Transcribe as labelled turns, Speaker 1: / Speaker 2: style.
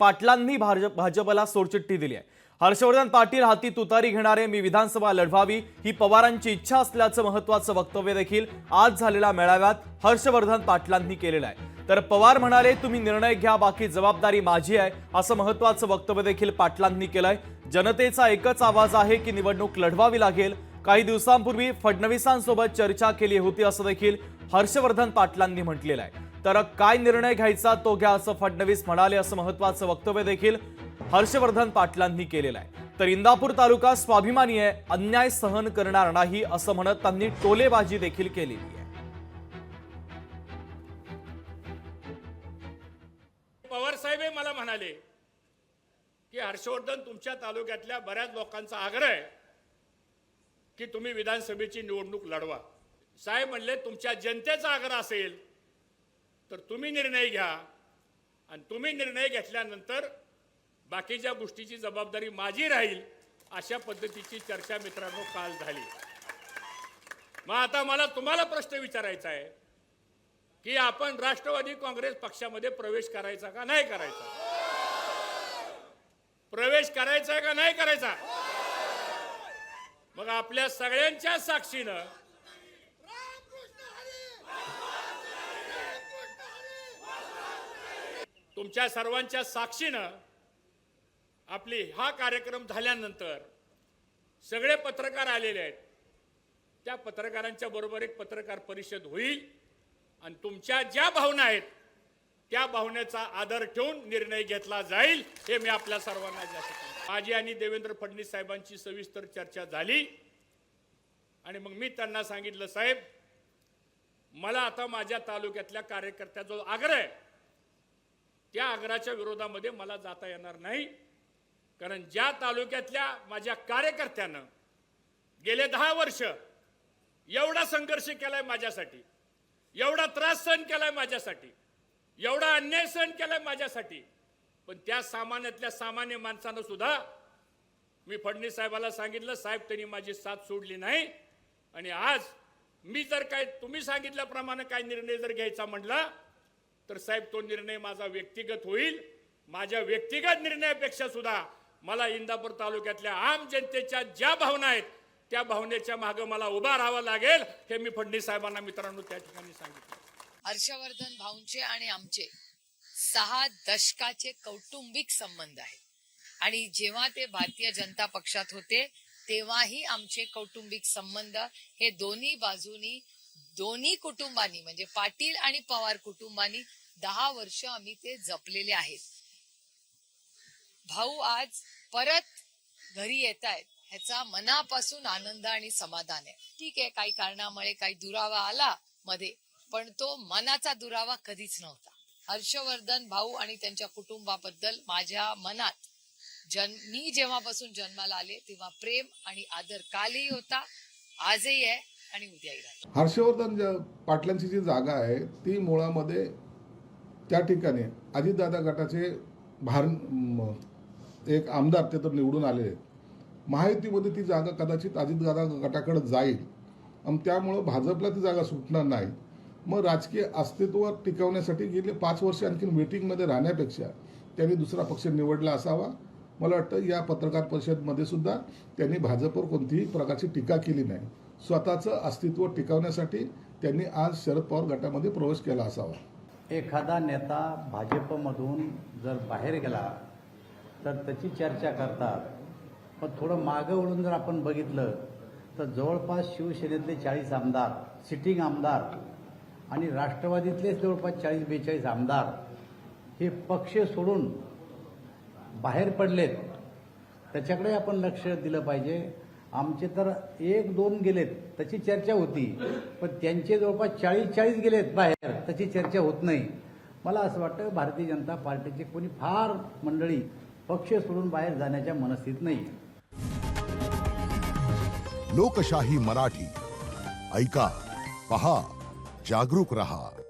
Speaker 1: पाटलांनी भाजप भाजपला सोडचिठ्ठी दिली आहे. हर्षवर्धन पाटील हाती तुतारी घेणारे मी विधानसभा लढवावी ही पवारांची इच्छा असल्याचं महत्वाचं वक्तव्य देखील आज झालेल्या मेळाव्यात हर्षवर्धन पाटलांनी केलेलं आहे. तर पवार म्हणाले तुम्ही निर्णय घ्या बाकी जबाबदारी माझी आहे असं महत्वाचं वक्तव्य देखील पाटलांनी केलंय. जनतेचा एकच आवाज आहे की निवडणूक लढवावी लागेल. काही दिवसांपूर्वी फडणवीसांसोबत चर्चा केली होती असं देखील हर्षवर्धन पाटलांनी म्हटलेलं आहे. तर काय निर्णय घ्यायचा तो घ्या असं फडणवीस म्हणाले असं महत्वाचं वक्तव्य देखील हर्षवर्धन पाटलांनी केलेलं आहे. तर इंदापूर तालुका स्वाभिमानी आहे अन्याय सहन करणार नाही असं म्हणत त्यांनी टोलेबाजी देखील केलेली आहे.
Speaker 2: पवार साहेब हे मला म्हणाले की हर्षवर्धन तुमच्या तालुक्यातल्या बऱ्याच लोकांचा आग्रह आहे की तुम्ही विधानसभेची निवडणूक लढवा. साहेब म्हणले तुमच्या जनतेचा आग्रह असेल तर तुम्ही निर्णय घ्या. आणि तुम्ही निर्णय घेतल्यानंतर बाकीच्या गोष्टीची जबाबदारी माझी राहील अशा पद्धतीची चर्चा मित्रांनो काल झाली. मग आता मला तुम्हाला प्रश्न विचारायचा आहे की आपण राष्ट्रवादी काँग्रेस पक्षामध्ये प्रवेश करायचा का नाही करायचा? प्रवेश करायचा का नाही करायचा? मग आपल्या सगळ्यांच्या साक्षीनं तुमच्या सर्वांच्या साक्षीनं आपली हा कार्यक्रम झाल्यानंतर सगळे पत्रकार आलेले आहेत. त्या पत्रकारांच्या बरोबर एक पत्रकार परिषद होईल आणि तुमच्या ज्या भावना आहेत त्या भावनेचा आदर ठेवून निर्णय घेतला जाईल हे मी आपल्या सर्वांना जास्त माझी आणि देवेंद्र फडणवीस साहेबांची सविस्तर चर्चा झाली. आणि मग मी त्यांना सांगितलं साहेब मला आता माझ्या तालुक्यातल्या कार्यकर्त्याचा आग्रह आहे. त्या आग्रहाच्या विरोधामध्ये मला जाता येणार नाही. कारण ज्या तालुक्यातल्या माझ्या कार्यकर्त्यानं गेले दहा वर्ष एवढा संघर्ष केलाय माझ्यासाठी एवढा त्रास सहन केलाय माझ्यासाठी एवढा अन्याय सहन केलाय माझ्यासाठी पण त्या सामान्यातल्या सामान्य माणसानं सुद्धा मी फडणवीस साहेबाला सांगितलं साहेब त्यांनी माझी साथ सोडली नाही आणि आज मी जर काय तुम्ही सांगितल्याप्रमाणे काय निर्णय जर घ्यायचा म्हटला तर साहेब तो निर्णय माझा व्यक्तिगत होईल. माझ्या व्यक्तिगत निर्णयापेक्षा सुद्धा मला इंदापूर तालुक्यातल्या आम जनतेच्या ज्या भावना आहेत त्या भावनेच्या मागे मला उभा राहावं लागेल हे मी फडणवीस साहेबांना मित्रांनो त्या ठिकाणी सांगितलं.
Speaker 3: हर्षवर्धन भाऊंचे आणि आमचे सहा दशकाचे कौटुंबिक संबंध आहेत. आणि जेव्हा ते भारतीय जनता पक्षात होते तेव्हाही आमचे कौटुंबिक संबंध हे दोन्ही बाजूनी दोन्ही कुटुंबांनी म्हणजे पाटील आणि पवार कुटुंबांनी दहा वर्ष आम्ही ते जपलेले आहेत. भाऊ आज परत घरी येत आहेत ह्याचा मनापासून आनंद आणि समाधान आहे. ठीक आहे काही कारणामुळे काही दुरावा आला मध्ये पण तो मनाचा दुरावा कधीच नव्हता. हर्षवर्धन भाऊ आणि त्यांच्या कुटुंबाबद्दल माझ्या मनात जन मी जेव्हापासून जन्माला आले तेव्हा प्रेम आणि आदर कालही होता आजही आहे. आणि उद्या
Speaker 4: हर्षवर्धन पाटलांची जी जागा आहे ती मुळामध्ये त्या ठिकाणी अजितदादा गटाचे भार एक आमदार ते तर निवडून आले आहेत. महायुतीमध्ये ती जागा कदाचित अजितदादा गटाकडे जाईल. आणि त्यामुळं भाजपला ती जागा सुटणार नाही. मग राजकीय अस्तित्व टिकवण्यासाठी गेले पाच वर्ष आणखीन वेटिंगमध्ये राहण्यापेक्षा त्यांनी दुसरा पक्ष निवडला असावा. मला वाटतं या पत्रकार परिषदमध्ये सुद्धा त्यांनी भाजपवर कोणतीही प्रकारची टीका केली नाही. स्वतःचं अस्तित्व टिकवण्यासाठी त्यांनी आज शरद पवार गटामध्ये प्रवेश केला असावा.
Speaker 5: एखादा नेता भाजपमधून जर बाहेर गेला तर त्याची चर्चा करतात. पण थोडं मागं वळून जर आपण बघितलं तर जवळपास शिवसेनेतले चाळीस आमदार सिटिंग आमदार आणि राष्ट्रवादीतलेच जवळपास चाळीस बेचाळीस आमदार हे पक्ष सोडून बाहेर पडलेत. त्याच्याकडे आपण लक्ष दिलं पाहिजे. आमचे तर एक दोन गेलेत त्याची चर्चा होती. पण त्यांचे जवळपास चाळीस चाळीस गेलेत बाहेर त्याची चर्चा होत नाही. मला असं वाटतं भारतीय जनता पार्टीचे कोणी फार मंडळी पक्ष सोडून बाहेर जाण्याच्या मनस्थित नाही.
Speaker 6: लोकशाही मराठी. ऐका पहा जागरूक रहा.